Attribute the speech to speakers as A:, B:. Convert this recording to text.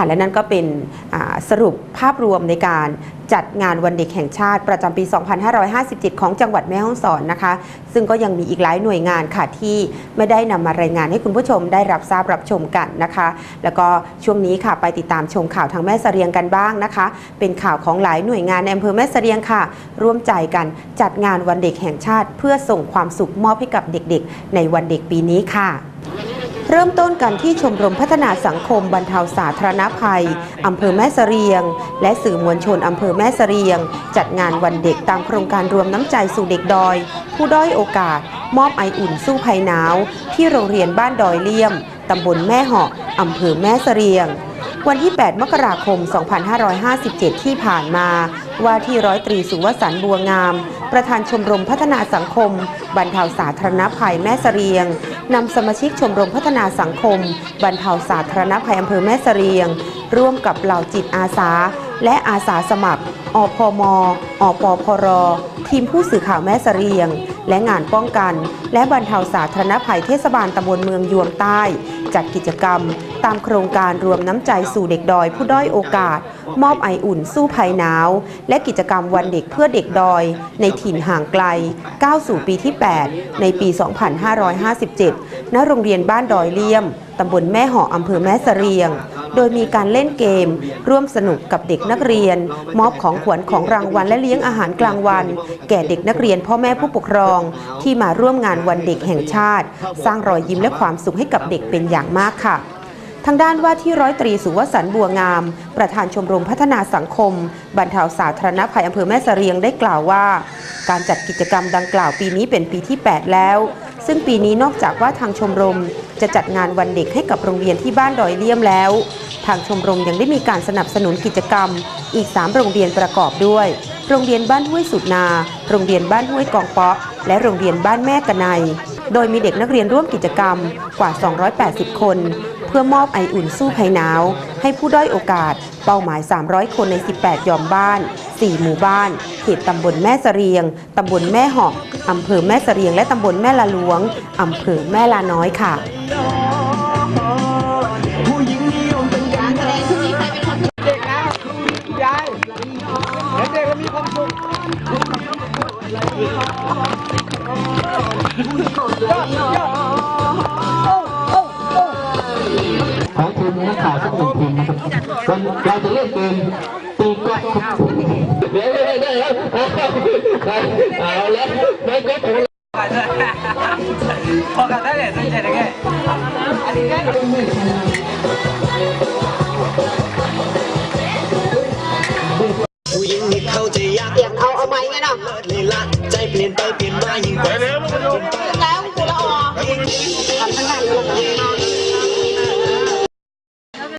A: ค่ะและนั่นก็เป็นสรุปภาพรวมในการจัดงานวันเด็กแห่งชาติประจำปี 2557 ของจังหวัดแม่ฮ่องสอนนะคะ ซึ่งก็ยังมีอีกหลายหน่วยงานค่ะที่ไม่ได้นำมารายงานให้คุณผู้ชมได้รับทราบรับชมกันนะคะ แล้วก็ช่วงนี้ค่ะไปติดตามชมข่าวทางแม่เสรียงกันบ้างนะคะ เป็นข่าวของหลายหน่วยงานในอำเภอแม่เสรียงค่ะ ร่วมใจกันจัดงานวันเด็กแห่งชาติ เพื่อส่งความสุขมอบให้กับเด็กๆ ในวันเด็กปีนี้ค่ะ เริ่มต้นกันที่ชมรมพัฒนาสังคมบรรเทาสาธารณภัย อำเภอแม่เสรียง และสื่อมวลชนอำเภอแม่เสรียง จัดงานวันเด็กตามโครงการรวมน้ำใจสู่เด็กดอย ผู้ด้อยโอกาส มอบไออุ่นสู้ภัยหนาว ที่โรงเรียนบ้านดอยเลี่ยมตำบลแม่เหาะอำเภอแม่เสรียงวันที่ 8 มกราคม 2557 ที่ผ่านมา ว่าที่ร้อยตรีสุวสันต์บัวงาม ประธานชมรมพัฒนาสังคม บรรเทาสาธารณภัยแม่เสรียงนำสมาชิกชมรมพัฒนาสังคม บรรเทาสาธารณภัยอำเภอแม่เสรียง ร่วมกับเหล่าจิตอาสา และอาสาสมัคร อพม อปพร ทีมผู้สื่อข่าวแม่เสรียง และงานป้องกัน และบรรเทาสาธารณภัยเทศบาลตำบลเมืองยวมใต้ จัดกิจกรรม ตามโครงการรวมน้ำใจสู่เด็กดอยผู้ด้อยโอกาส มอบไออุ่นสู้ภัยหนาว และกิจกรรมวันเด็กเพื่อเด็กดอย ในถิ่นห่างไกลก้าวสู่ปีที่ 8 ในปี 2557 ณ โรงเรียนบ้านดอยเลี่ยม ตำบลแม่หาะอำเภอแม่เสรียง โดยมีการเล่นเกม ร่วมสนุกกับเด็กนักเรียน มอบของขวัญของรางวัลและเลี้ยงอาหารกลางวัน แก่เด็กนักเรียนพ่อแม่ผู้ปกครอง ที่มาร่วมงานวันเด็กแห่งชาติ สร้างรอยยิ้มและความสุขให้กับเด็กเป็นอย่างมากค่ะทางด้านว่าที่ร้อยตรีสุวสันบัวงาม ประธานชมรมพัฒนาสังคม บรรเทาสาธารณภัยอำเภอแม่เสรียงได้กล่าวว่า การจัดกิจกรรมดังกล่าวปีนี้เป็นปีที่ 8 แล้ว ซึ่งปีนี้นอกจากว่าทางชมรมจะจัดงานวันเด็กให้กับโรงเรียนที่บ้านดอยเลี่ยมแล้ว ทางชมรมยังได้มีการสนับสนุนกิจกรรม อีก 3 โรงเรียนประกอบด้วย โรงเรียนบ้านห้วยสุดนา โรงเรียนบ้านห้วยกองเปาะ และโรงเรียนบ้านแม่กะไนโดยมีเด็กนักเรียนร่วมกิจกรรมกว่า 280 คน เพื่อมอบไออุ่นสู้ภัยหนาว ให้ผู้ด้อยโอกาส เป้าหมาย 300 คนใน 18 ยอมบ้าน 4 หมู่บ้าน เขตตำบลแม่เสรียง ตำบลแม่หอกอำเภอแม่เสรียง และตำบลแม่ละหลวงอำเภอแม่ลาน้อยค่ะ
B: ยมเป็การแสดงที่ใครเป็นคนเด็กนะคุณยายเห็นเด็ ข่า
C: วสักหนึ่งทีมนะครับเราจะเล่นเกมตีกอล์ฟครับเดี๋ยวได้ได้ครับเอาแล้วไม่ก็ถูก
B: พอกันได้เลยตั้งใจได้แค่อันนี้
D: ผู้หญิงที่เขาจะอยาก
A: เตรียมเอาเอาไม้ไงเนาะ
D: ลีลาใจเปลี่ยนไปเปลี่ยนมายิ่งกว่า
A: แล้วกูละออกทำทั้งานเลย